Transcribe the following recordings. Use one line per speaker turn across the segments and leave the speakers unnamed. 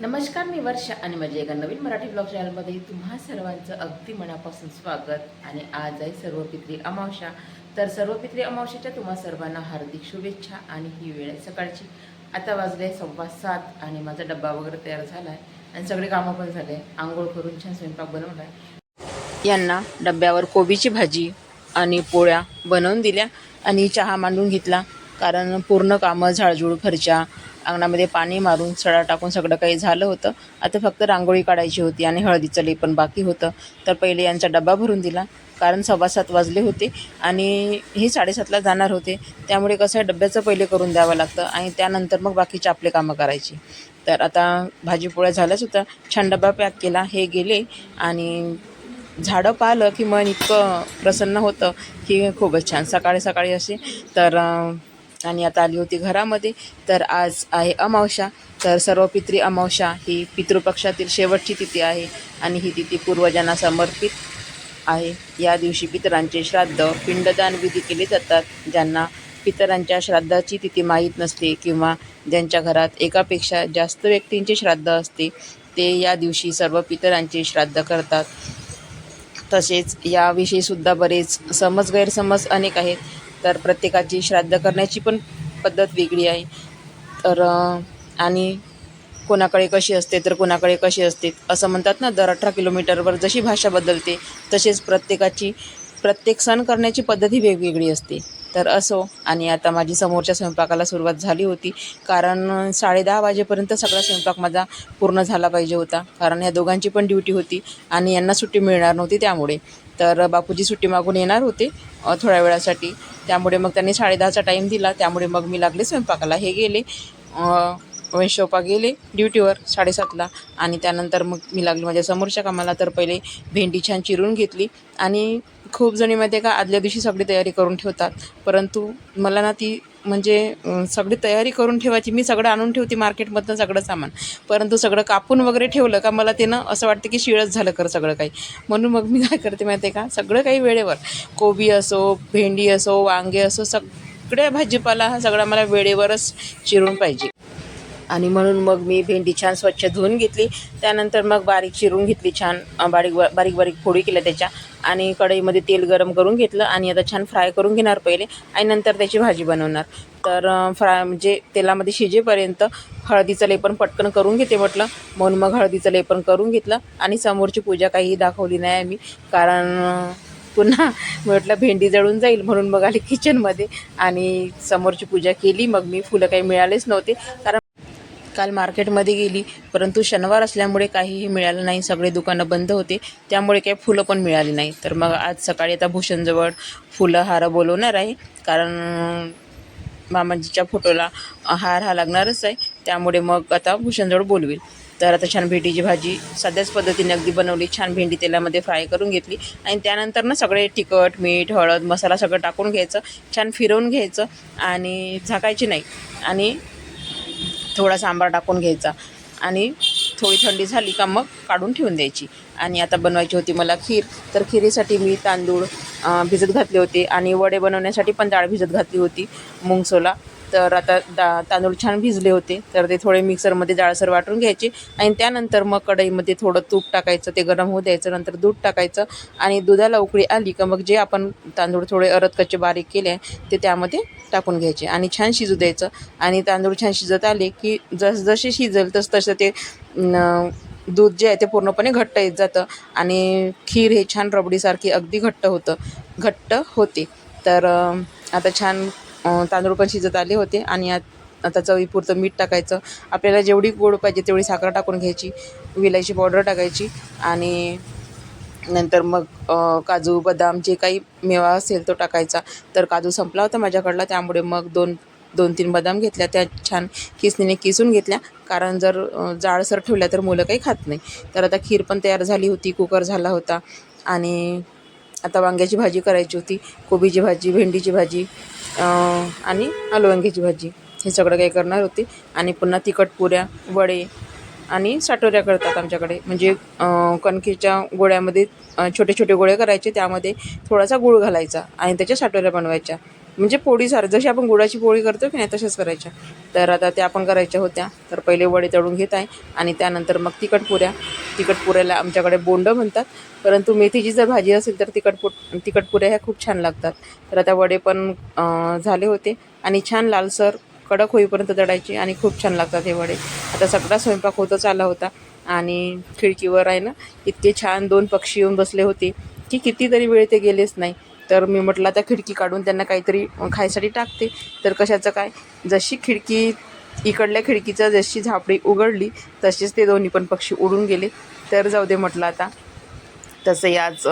नमस्कार मी वर्षा आणि माझ्या एका नवीन मराठी ब्लॉग चॅनलमध्ये तुम्हा सर्वांचं अगदी मनापासून स्वागत. आणि आज आहे सर्वपित्री अमावस्या. तर सर्वपित्री अमावशेच्या तुम्हा सर्वांना हार्दिक शुभेच्छा आणि ही वेळ आहे सकाळची. आता वाजले सव्वा सात आणि माझा डब्बा वगैरे तयार झाला आहे आणि सगळे कामं पण झाले. आंघोळ करून छान स्वयंपाक बनवला आहे यांना डब्यावर कोबीची भाजी आणि पोळ्या बनवून दिल्या आणि चहा मांडून घेतला. कारण पूर्ण कामं झाडझूड फरच्या अंगणामध्ये पाणी मारून सडा टाकून सगळं काही झालं होतं. आता फक्त रांगोळी काढायची होती आणि हळदीचं लेपण बाकी होतं. तर पहिले यांचा डबा भरून दिला. कारण सव्वा सात वाजले होते आणि हे साडेसातला जाणार होते. त्यामुळे कसं आहे डब्याचं पहिले करून द्यावं लागतं आणि त्यानंतर मग बाकीचे आपले कामं करायची. तर आता भाजीपोळ्या झाल्याच होत्या. छान डबा पॅक केला. हे गेले आणि झाडं पाहिलं की मन इतकं प्रसन्न होतं की खूपच छान. सकाळी सकाळी असे. तर आणि आता आली होती घरामध्ये तर आज आहे अमावस्या. तर सर्व पितृ अमावस्या ही पितृपक्षातील शेवटची तिथी आहे आणि ही तिथी पूर्वजांना समर्पित आहे. या दिवशी पितरांचे श्राद्ध पिंडदान विधी केले जातात. ज्यांना पितरांच्या श्राद्धाची तिथी माहीत नसते किंवा ज्यांच्या घरात एकापेक्षा जास्त व्यक्तींचे श्राद्ध असते ते या दिवशी सर्व पितरांचे श्राद्ध करतात. तसेच याविषयीसुद्धा बरेच समज गैरसमज अनेक आहेत. तर प्रत्येकाची श्राद्ध करण्याची पण पद्धत वेगळी आहे. तर आणि कोणाकडे कशी असते तर कोणाकडे कशी असते असं म्हणतात ना दर अठरा किलोमीटरवर जशी भाषा बदलते तसेच प्रत्येकाची प्रत्येक सण करण्याची पद्धत ही वेगवेगळी असते. तर असो. आणि आता माझी समोरच्या स्वयंपाकाला सुरुवात झाली होती. कारण साडेदहा वाजेपर्यंत सगळा स्वयंपाक माझा पूर्ण झाला पाहिजे होता. कारण या दोघांची पण ड्युटी होती आणि यांना सुट्टी मिळणार नव्हती त्यामुळे. तर बापूजी सुट्टी मागून येणार होते थोड्या वेळासाठी. त्यामुळे मग त्यांनी साडेदहाचा टाईम दिला. त्यामुळे मग मी लागले स्वयंपाकाला. हे गेले वैशोपा गेले ड्युटीवर साडेसातला. आणि त्यानंतर मग मी लागली माझ्या समोरच्या कामाला. तर पहिले भेंडी छान चिरून घेतली. आणि खूप जणी माहिती आहे का आदल्या दिवशी सगळी तयारी करून ठेवतात. परंतु मला ना ती म्हणजे सगळी तयारी करून ठेवायची मी सगळं आणून ठेवते मार्केटमधनं सगळं सामान. परंतु सगळं कापून वगैरे ठेवलं का मला ते ना असं वाटतं की शिळच झालं कर सगळं काही. म्हणून मग मी काय करते माहिती आहे का सगळं काही वेळेवर कोबी असो भेंडी असो वांगे असो सगळ्या भाजीपाला हा सगळा मला वेळेवरच चिरून पाहिजे. आणि म्हणून मग मी भेंडी छान स्वच्छ धुवून घेतली. त्यानंतर मग बारीक चिरून घेतली छान बारीक बारीक बारीक फोडी केल्या त्याच्या. आणि कढईमध्ये तेल गरम करून घेतलं आणि आता छान फ्राय करून घेणार पहिले. आणि नंतर त्याची भाजी बनवणार. तर फ्राय म्हणजे तेलामध्ये शिजेपर्यंत हळदीचं लेपन पटकन करून घेते म्हटलं. म्हणून मग हळदीचं लेपन करून घेतलं. आणि समोरची पूजा काही दाखवली नाही आम्ही. कारण पुन्हा म्हटलं भेंडी जळून जाईल म्हणून मग आले किचनमध्ये आणि समोरची पूजा केली. मग मी फुलं काही मिळालेच नव्हते. कारण काल मार्केटमध्ये गेली परंतु शनिवार असल्यामुळे काहीही मिळालं नाही सगळे दुकानं बंद होते त्यामुळे काही फुलं पण मिळाली नाही. तर मग आज सकाळी आता भूषणजवळ फुलं हार बोलवणार आहे कारण मामाजीच्या फोटोला हार हा लागणारच आहे त्यामुळे मग आता भूषणजवळ बोलवेल. तर आता छान भेंडीची भाजी साध्याच पद्धतीने अगदी बनवली छान भेंडी तेलामध्ये फ्राय करून घेतली आणि त्यानंतर ना सगळे तिखट मीठ हळद मसाला सगळं टाकून घ्यायचं छान फिरवून घ्यायचं आणि झाकायची नाही. आणि थोडासा आंबा टाकून घ्यायचा आणि थोडी थंडी झाली का मग काढून ठेवून द्यायची. आणि आता बनवायची होती मला खीर. तर खिरीसाठी मी तांदूळ भिजत घातले होते आणि वडे बनवण्यासाठी पण डाळ भिजत घातली होती मुंगसोला. तर आता दा तांदूळ छान भिजले होते. तर ते थोडे मिक्सरमध्ये जाळसर वाटून घ्यायचे आणि त्यानंतर मग कढईमध्ये थोडं तूप टाकायचं ते गरम होऊ द्यायचं नंतर दूध टाकायचं आणि दुधाला उकळी आली का मग जे आपण तांदूळ थोडे अरत कच्चे बारीक केले आहे ते त्यामध्ये टाकून घ्यायचे आणि छान शिजू द्यायचं. आणि तांदूळ छान शिजत आले की जस जसे शिजेल तस तसं ते दूध जे आहे ते पूर्णपणे घट्ट येत जातं आणि खीर हे छान रबडीसारखी अगदी घट्ट होतं घट्ट होते. तर आता छान तांदूळ पण शिजत आले होते आणि आत- आता चवीपुरतं मीठ टाकायचं. आपल्याला जेवढी गोड पाहिजे तेवढी साखर टाकून घ्यायची विलायची पावडर टाकायची आणि नंतर मग काजू बदाम जे काही मेवा असेल तो टाकायचा. तर काजू संपला होता माझ्याकडला त्यामुळे मग दोन दोन तीन बदाम घेतल्या. त्या छान किसणीने किसून घेतल्या. कारण जर जाळसर जाडसर ठेवल्या तर मुलं काही खात नाही. तर आता खीर पण तयार झाली होती कुकर झाला होता. आणि आता वांग्याची भाजी करायची होती कोबीची भाजी भेंडीची भाजी आणि आलू वांग्याची भाजी. हे सगळं काही करणार होते. आणि पुन्हा तिखट पुऱ्या वडे आणि साठवऱ्या करतात आमच्याकडे. म्हणजे कणकेच्या गोळ्यामध्ये छोटे छोटे गोळे करायचे. त्यामध्ये थोडासा गूळ घालायचा आणि त्याच्या साठोऱ्या बनवायच्या.
म्हणजे पोळीसार जशी आपण गुळाची पोळी करतो की नाही तशाच करायच्या. तर आता त्या आपण करायच्या होत्या. तर पहिले वडे तळून घेत आहे आणि त्यानंतर मग तिखट पुऱ्या. तिखट पुऱ्याला आमच्याकडे बोंड म्हणतात. परंतु मेथीची जर भाजी असेल तर तिखट पु तिखट पुऱ्या ह्या खूप छान लागतात. तर आता वडे पण झाले होते. आणि छान लालसर कडक होईपर्यंत तळायचे आणि खूप छान लागतात हे वडे. आता सगळा स्वयंपाक होतच आला होता. आणि खिडकीवर आहे ना इतके छान दोन पक्षी येऊन बसले होते की कितीतरी वेळ ते गेलेच नाही. तर मी म्हटलं आता खिडकी काढून त्यांना काहीतरी खायसाठी टाकते. तर कशाचं काय? जशी खिडकी इकडल्या खिडकीचं जशी झापडी उघडली तसेच ते दोन्ही पण पक्षी उडून गेले. तर जाऊ दे म्हटलं आता. तसं आज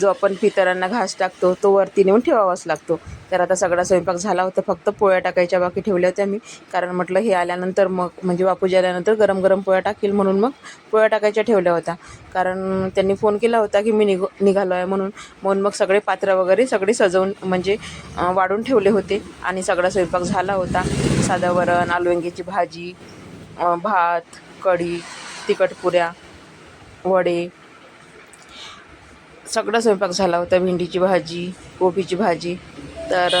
जो आपण पितरांना घास टाकतो तो वरती नेऊन ठेवावाच लागतो. तर आता सगळा स्वयंपाक झाला होता फक्त पोळ्या टाकायच्या बाकी ठेवल्या होत्या मी. कारण म्हटलं हे आल्यानंतर मग म्हणजे बापूजी आल्यानंतर गरम गरम पोळ्या टाकेल म्हणून मग पोळ्या टाकायच्या ठेवल्या होत्या. कारण त्यांनी फोन केला होता की मी निघ निघालो आहे म्हणून. म्हणून मग सगळे पात्र वगैरे सगळे सजवून म्हणजे वाढून ठेवले होते. आणि सगळा स्वयंपाक झाला होता. साधं वरण आलू भाजी भात कढी तिखट पुऱ्या वडे सगळा स्वयंपाक झाला होता भेंडीची भाजी कोबीची भाजी. तर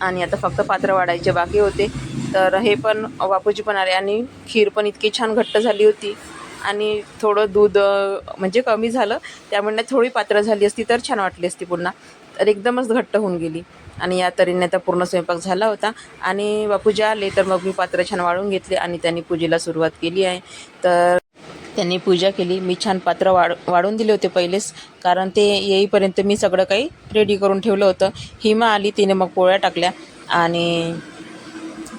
आणि आता फक्त पात्र वाढायचे बाकी होते. तर हे पण बापूजी पण आले आणि खीर पण इतकी छान घट्ट झाली होती. आणि थोडं दूध म्हणजे कमी झालं. त्यामुळे थोडी पात्र झाली असती तर छान वाटली असती पुन्हा. तर एकदमच घट्ट होऊन गेली. आणि या तऱ्हेने आता पूर्ण स्वयंपाक झाला होता. आणि बापूजी आले तर मग मी पात्र छान वाळून घेतले आणि त्यांनी पूजेला सुरुवात केली आहे. तर त्यांनी पूजा केली. मी छान पात्र वाढ वाढून दिले होते पहिलेच. कारण ते येईपर्यंत मी सगळं काही रेडी करून ठेवलं होतं. हिमा आली तिने मग पोळ्या टाकल्या. आणि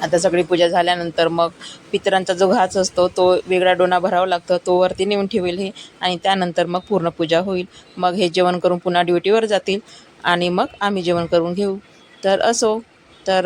आता सगळी पूजा झाल्यानंतर मग पितरांचा जो घास असतो तो वेगळा डोना भरावा लागतो. तो वरती नेऊन ठेवेल हे. आणि त्यानंतर मग पूर्ण पूजा होईल. मग हे जेवण करून पुन्हा ड्युटीवर जातील. आणि मग आम्ही जेवण करून घेऊ. तर असो. तर